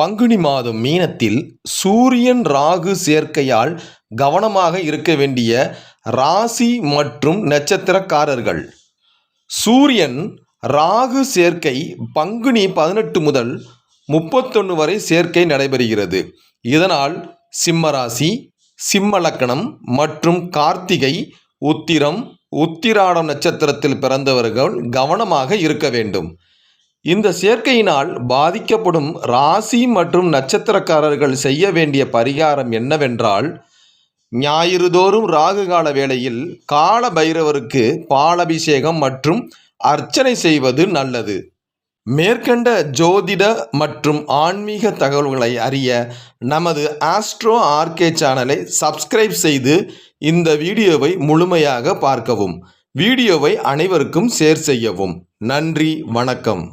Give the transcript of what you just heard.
பங்குனி மாதம் மீனத்தில் சூரியன் ராகு சேர்க்கையால் கவனமாக இருக்க வேண்டிய ராசி மற்றும் நட்சத்திரக்காரர்கள். சூரியன் ராகு சேர்க்கை பங்குனி பதினெட்டு முதல் முப்பத்தொன்று வரை சேர்க்கை நடைபெறுகிறது. இதனால் சிம்மராசி சிம்மலக்கணம் மற்றும் கார்த்திகை உத்திரம் உத்திராடம் நட்சத்திரத்தில் பிறந்தவர்கள் கவனமாக இருக்க வேண்டும். இந்த சேர்க்கையினால் பாதிக்கப்படும் ராசி மற்றும் நட்சத்திரக்காரர்கள் செய்ய வேண்டிய பரிகாரம் என்னவென்றால் ஞாயிறுதோறும் ராகு கால வேளையில் கால பைரவருக்கு பாலபிஷேகம் மற்றும் அர்ச்சனை செய்வது நல்லது. மேற்கண்ட ஜோதிட மற்றும் ஆன்மீக தகவல்களை அறிய நமது ஆஸ்ட்ரோ ஆர்கே சேனலை சப்ஸ்கிரைப் செய்து இந்த வீடியோவை முழுமையாக பார்க்கவும். வீடியோவை அனைவருக்கும் ஷேர் செய்யவும். நன்றி வணக்கம்.